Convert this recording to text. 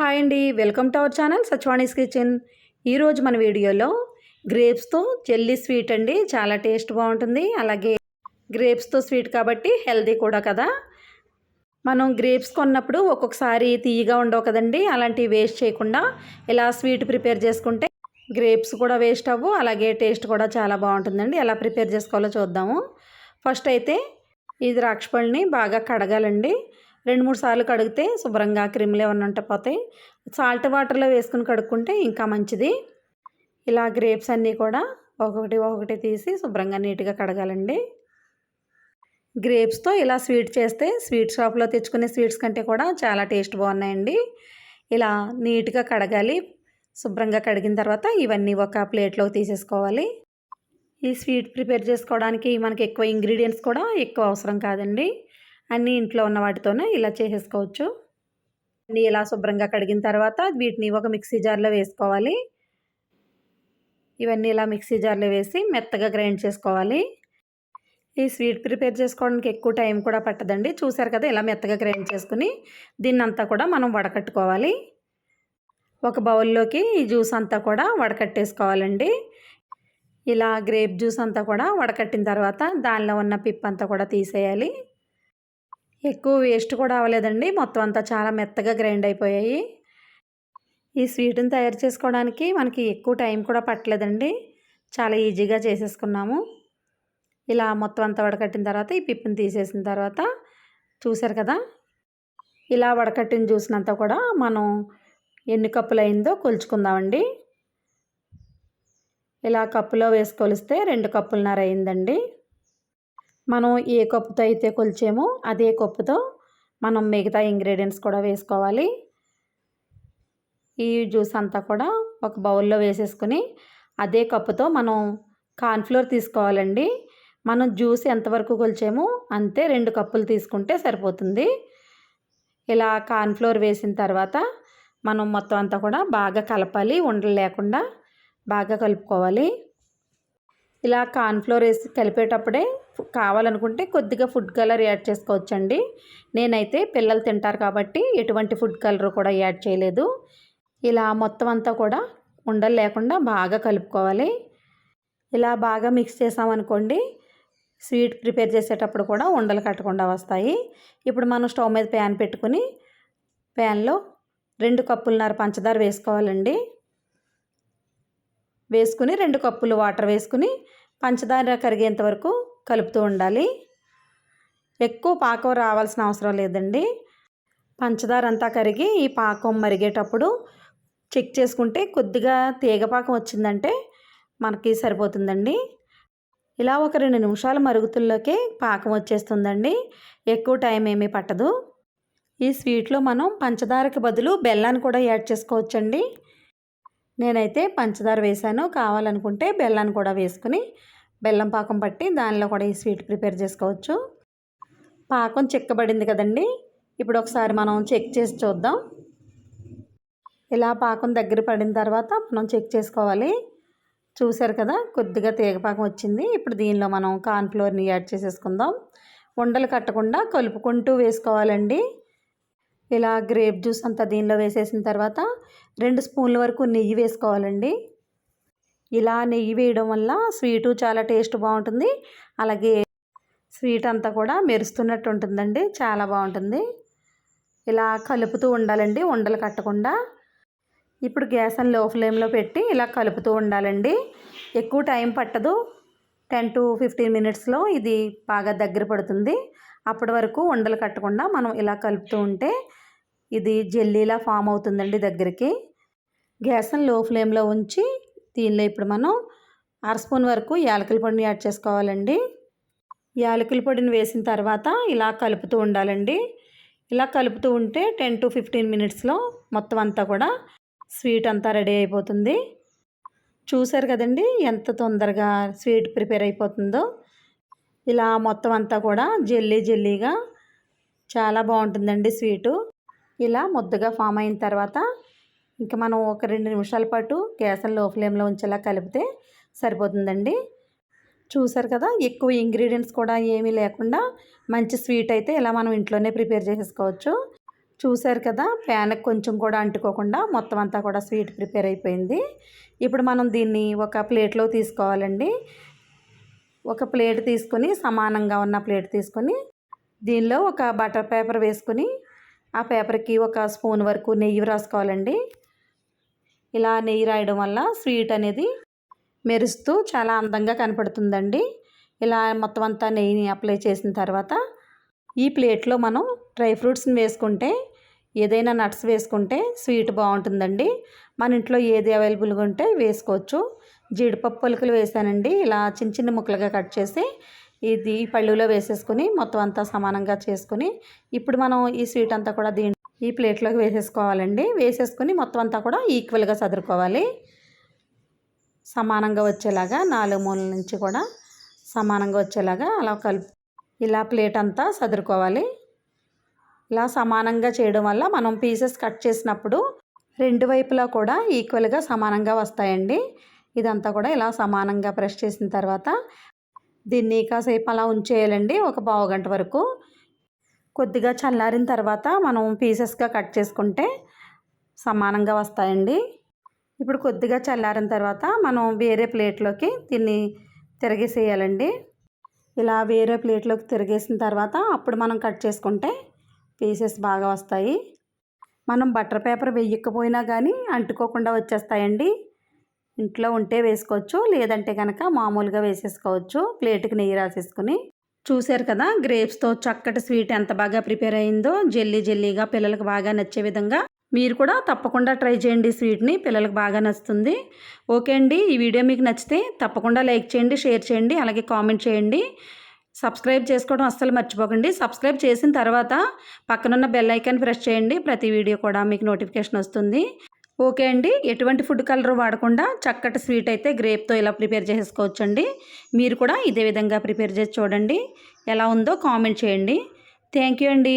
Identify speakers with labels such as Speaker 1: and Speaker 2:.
Speaker 1: Hi అండి. Welcome to our channel Sachvani's kitchen. ఈరోజు మన వీడియోలో గ్రేప్స్తో జెల్లీ స్వీట్ అండి. చాలా టేస్ట్ బాగుంటుంది. అలాగే గ్రేప్స్తో స్వీట్ కాబట్టి హెల్దీ కూడా కదా. మనం గ్రేప్స్ కొన్నప్పుడు ఒక్కొక్కసారి తీయగా ఉండవు కదండి. అలాంటివి వేస్ట్ చేయకుండా ఇలా స్వీట్ ప్రిపేర్ చేసుకుంటే గ్రేప్స్ కూడా వేస్ట్ అవ్వు అలాగే టేస్ట్ కూడా చాలా బాగుంటుందండి. ఎలా ప్రిపేర్ చేసుకోవాలో చూద్దాము. ఫస్ట్ అయితే ఈ ద్రాక్ష పళ్ళని బాగా కడగాలండి. రెండు మూడు సార్లు కడిగితే శుభ్రంగా క్రిములు ఏమన్నా ఉంటే పోతాయి. సాల్ట్ వాటర్లో వేసుకుని కడుక్కుంటే ఇంకా మంచిది. ఇలా గ్రేప్స్ అన్నీ కూడా ఒక్కొక్కటి ఒక్కొక్కటి తీసి శుభ్రంగా నీట్గా కడగాలండి. గ్రేప్స్తో ఇలా స్వీట్ చేస్తే స్వీట్ షాప్లో తెచ్చుకునే స్వీట్స్ కంటే కూడా చాలా టేస్ట్ బాగున్నాయండి. ఇలా నీట్గా కడగాలి. శుభ్రంగా కడిగిన తర్వాత ఇవన్నీ ఒక ప్లేట్లోకి తీసేసుకోవాలి. ఈ స్వీట్ ప్రిపేర్ చేసుకోవడానికి మనకి ఎక్కువ ఇంగ్రీడియంట్స్ కూడా ఎక్కువ అవసరం కాదండి. అన్నీ ఇంట్లో ఉన్న వాటితోనే ఇలా చేసేసుకోవచ్చు. అన్నీ ఇలా శుభ్రంగా కడిగిన తర్వాత వీటిని ఒక మిక్సీ జార్లో వేసుకోవాలి. ఇవన్నీ ఇలా మిక్సీ జార్లో వేసి మెత్తగా గ్రైండ్ చేసుకోవాలి. ఈ స్వీట్ ప్రిపేర్ చేసుకోవడానికి ఎక్కువ టైం కూడా పట్టదండి. చూసారు కదా ఇలా మెత్తగా గ్రైండ్ చేసుకుని దీన్ని అంతా కూడా మనం వడకట్టుకోవాలి. ఒక బౌల్లోకి ఈ జ్యూస్ అంతా కూడా వడకట్టేసుకోవాలండి. ఇలా గ్రేప్ జ్యూస్ అంతా కూడా వడకట్టిన తర్వాత దానిలో ఉన్న పిప్ అంతా కూడా తీసేయాలి. ఎక్కువ వేస్ట్ కూడా అవ్వలేదండి. మొత్తం అంతా చాలా మెత్తగా గ్రైండ్ అయిపోయాయి. ఈ స్వీట్ని తయారు చేసుకోవడానికి మనకి ఎక్కువ టైం కూడా పట్టలేదండి. చాలా ఈజీగా చేసేసుకున్నాము. ఇలా మొత్తం అంతా వడకట్టిన తర్వాత ఈ పిప్పుని తీసేసిన తర్వాత చూసారు కదా? ఇలా వడకట్టిన జ్యూస్నంతా కూడా మనం ఎన్ని కప్పులు అయిందో కొలుచుకుందామండి. ఇలా కప్పులో వేసి కొలిస్తే రెండు కప్పులన్నర అయిందండి. మనం ఏ కప్పుతో అయితే కొలిచామో అదే కప్పుతో మనం మిగతా ఇంగ్రీడియంట్స్ కూడా వేసుకోవాలి. ఈ జ్యూస్ అంతా కూడా ఒక బౌల్లో వేసేసుకుని అదే కప్పుతో మనం కార్న్ఫ్లోర్ తీసుకోవాలండి. మనం జ్యూస్ ఎంతవరకు కొలిచామో అంతే రెండు కప్పులు తీసుకుంటే సరిపోతుంది. ఇలా కార్న్ఫ్లోర్ వేసిన తర్వాత మనం మొత్తం అంతా కూడా బాగా కలపాలి ఉండలు లేకుండా బాగా కలుపుకోవాలి. ఇలా కార్న్ఫ్లోర్ వేసి కలిపేటప్పుడే కావాలనుకుంటే కొద్దిగా ఫుడ్ కలర్ యాడ్ చేసుకోవచ్చండి. నేనైతే పిల్లలు తింటారు కాబట్టి ఎటువంటి ఫుడ్ కలర్ కూడా యాడ్ చేయలేదు. ఇలా మొత్తం అంతా కూడా ఉండలు లేకుండా బాగా కలుపుకోవాలి. ఇలా బాగా మిక్స్ చేసామనుకోండి స్వీట్ ప్రిపేర్ చేసేటప్పుడు కూడా ఉండలు కట్టకుండా వస్తాయి. ఇప్పుడు మనం స్టవ్ మీద ప్యాన్ పెట్టుకుని ప్యాన్లో రెండు కప్పులున్నర పంచదార వేసుకోవాలండి. వేసుకుని రెండు కప్పులు వాటర్ వేసుకుని పంచదార కరిగేంత వరకు కలుపుతూ ఉండాలి. ఎక్కువ పాకం రావాల్సిన అవసరం లేదండి. పంచదార అంతా కరిగి ఈ పాకం మరిగేటప్పుడు చెక్ చేసుకుంటే కొద్దిగా తీగ పాకం వచ్చిందంటే మనకి సరిపోతుందండి. ఇలా ఒక రెండు నిమిషాల మరుగుతుల్లోకే పాకం వచ్చేస్తుందండి. ఎక్కువ టైం ఏమీ పట్టదు. ఈ స్వీట్లో మనం పంచదారకు బదులు బెల్లాన్ని కూడా యాడ్ చేసుకోవచ్చండి. నేనైతే పంచదార వేసాను కావాలనుకుంటే బెల్లాన్ని కూడా వేసుకుని బెల్లం పాకం పట్టి దానిలో కూడా ఈ స్వీట్ ప్రిపేర్ చేసుకోవచ్చు. పాకం చిక్కబడింది కదండి. ఇప్పుడు ఒకసారి మనం చెక్ చేసి చూద్దాం. ఇలా పాకం దగ్గర పడిన తర్వాత మనం చెక్ చేసుకోవాలి. చూసారు కదా కొద్దిగా తీగపాకం వచ్చింది. ఇప్పుడు దీనిలో మనం కార్న్ఫ్లోర్ని యాడ్ చేసేసుకుందాం. ఉండలు కట్టకుండా కలుపుకుంటూ వేసుకోవాలండి. ఇలా గ్రేప్ జ్యూస్ అంతా దీనిలో వేసేసిన తర్వాత రెండు స్పూన్ల వరకు నెయ్యి వేసుకోవాలండి. ఇలా నెయ్యి వేయడం వల్ల స్వీటు చాలా టేస్ట్ బాగుంటుంది. అలాగే స్వీట్ అంతా కూడా మెరుస్తున్నట్టు ఉంటుందండి. చాలా బాగుంటుంది. ఇలా కలుపుతూ ఉండాలండి. ఉండలు కట్టకుండా. ఇప్పుడు గ్యాస్ అని లో ఫ్లేమ్లో పెట్టి ఇలా కలుపుతూ ఉండాలండి. ఎక్కువ టైం పట్టదు. టెన్ టు ఫిఫ్టీన్ మినిట్స్లో ఇది బాగా దగ్గర పడుతుంది. అప్పటి వరకు ఉండలు కట్టకుండా మనం ఇలా కలుపుతూ ఉంటే ఇది జెల్లీలా ఫామ్ అవుతుందండి దగ్గరికి. గ్యాస్ని లో ఫ్లేమ్లో ఉంచి దీనిలో ఇప్పుడు మనం అర స్పూన్ వరకు యాలకుల పొడిని యాడ్ చేసుకోవాలండి. యాలకుల పొడిని వేసిన తర్వాత ఇలా కలుపుతూ ఉండాలండి. ఇలా కలుపుతూ ఉంటే టెన్ టు ఫిఫ్టీన్ మినిట్స్లో మొత్తం అంతా కూడా స్వీట్ అంతా రెడీ అయిపోతుంది. చూసారు కదండి ఎంత తొందరగా స్వీట్ ప్రిపేర్ అయిపోతుందో. ఇలా మొత్తం అంతా కూడా జెల్లీ జెల్లీగా చాలా బాగుంటుందండి స్వీటు. ఇలా ముద్దగా ఫామ్ అయిన తర్వాత ఇంకా మనం ఒక రెండు నిమిషాల పాటు గ్యాస్ని లో ఫ్లేమ్లో ఉంచేలా కలిపితే సరిపోతుందండి. చూసారు కదా ఎక్కువ ఇంగ్రీడియంట్స్ కూడా ఏమీ లేకుండా మంచి స్వీట్ అయితే ఇలా మనం ఇంట్లోనే ప్రిపేర్ చేసేసుకోవచ్చు. చూశారు కదా ప్యాన్కి కొంచెం కూడా అంటుకోకుండా మొత్తం అంతా కూడా స్వీట్ ప్రిపేర్ అయిపోయింది. ఇప్పుడు మనం దీన్ని ఒక ప్లేట్లో తీసుకోవాలండి. ఒక ప్లేట్ తీసుకొని సమానంగా ఉన్న ప్లేట్ తీసుకొని దీనిలో ఒక బటర్ పేపర్ వేసుకొని ఆ పేపర్కి ఒక స్పూన్ వరకు నెయ్యి రాసుకోవాలండి ఇలా నెయ్యి రాయడం వల్ల స్వీట్ అనేది మెరుస్తూ చాలా అందంగా కనపడుతుందండి. ఇలా మొత్తం అంతా నెయ్యిని అప్లై చేసిన తర్వాత ఈ ప్లేట్లో మనం డ్రై ఫ్రూట్స్ని వేసుకుంటే ఏదైనా నట్స్ వేసుకుంటే స్వీట్ బాగుంటుందండి. మన ఇంట్లో ఏది అవైలబుల్గా ఉంటే వేసుకోవచ్చు. జీడిపప్పు పలుకులు వేసానండి. ఇలా చిన్న చిన్న ముక్కలుగా కట్ చేసి ఇది పళ్ళులో వేసేసుకుని మొత్తం అంతా సమానంగా చేసుకుని ఇప్పుడు మనం ఈ స్వీట్ అంతా కూడా దీని ఈ ప్లేట్లోకి వేసేసుకోవాలండి. వేసేసుకుని మొత్తం అంతా కూడా ఈక్వల్గా చదురుకోవాలి సమానంగా వచ్చేలాగా నాలుగు మూల నుంచి కూడా సమానంగా వచ్చేలాగా అలా కలుపు ఇలా ప్లేట్ అంతా సదురుకోవాలి. ఇలా సమానంగా చేయడం వల్ల మనం పీసెస్ కట్ చేసినప్పుడు రెండు వైపులా కూడా ఈక్వల్గా సమానంగా వస్తాయండి. ఇదంతా కూడా ఇలా సమానంగా ప్రెస్ చేసిన తర్వాత దీన్ని కాసేపు అలా ఉంచేయాలండి. ఒక పావు గంట వరకు. కొద్దిగా చల్లారిన తర్వాత మనం పీసెస్గా కట్ చేసుకుంటే సమానంగా వస్తాయండి. ఇప్పుడు కొద్దిగా చల్లారిన తర్వాత మనం వేరే ప్లేట్లోకి దీన్ని తిరగేసేయాలండి. ఇలా వేరే ప్లేట్లోకి తిరిగేసిన తర్వాత అప్పుడు మనం కట్ చేసుకుంటే పీసెస్ బాగా వస్తాయి. మనం బటర్ పేపర్ వేయకపోయినా కానీ అంటుకోకుండా వచ్చేస్తాయండి. ఇంట్లో ఉంటే వేసుకోవచ్చు లేదంటే కనుక మామూలుగా వేసేసుకోవచ్చు ప్లేట్కి నెయ్యి రాసేసుకుని. చూశారు కదా గ్రేప్స్తో చక్కటి స్వీట్ ఎంత బాగా ప్రిపేర్ అయిందో జెల్లీ జెల్లీగా పిల్లలకు బాగా నచ్చే విధంగా. మీరు కూడా తప్పకుండా ట్రై చేయండి స్వీట్ని పిల్లలకు బాగా నచ్చుతుంది. ఓకే అండి ఈ వీడియో మీకు నచ్చితే తప్పకుండా లైక్ చేయండి షేర్ చేయండి అలాగే కామెంట్ చేయండి. సబ్స్క్రైబ్ చేసుకోవడం అస్సలు మర్చిపోకండి. సబ్స్క్రైబ్ చేసిన తర్వాత పక్కనున్న బెల్ ఐకాన్ ప్రెస్ చేయండి. ప్రతి వీడియో కూడా మీకు నోటిఫికేషన్ వస్తుంది. ఓకే అండి. ఎటువంటి ఫుడ్ కలర్ వాడకుండా చక్కటి స్వీట్ అయితే గ్రేప్తో ఇలా ప్రిపేర్ చేసుకోవచ్చండి. మీరు కూడా ఇదే విధంగా ప్రిపేర్ చేసి చూడండి. ఎలా ఉందో కామెంట్ చేయండి. థ్యాంక్ యూ అండి.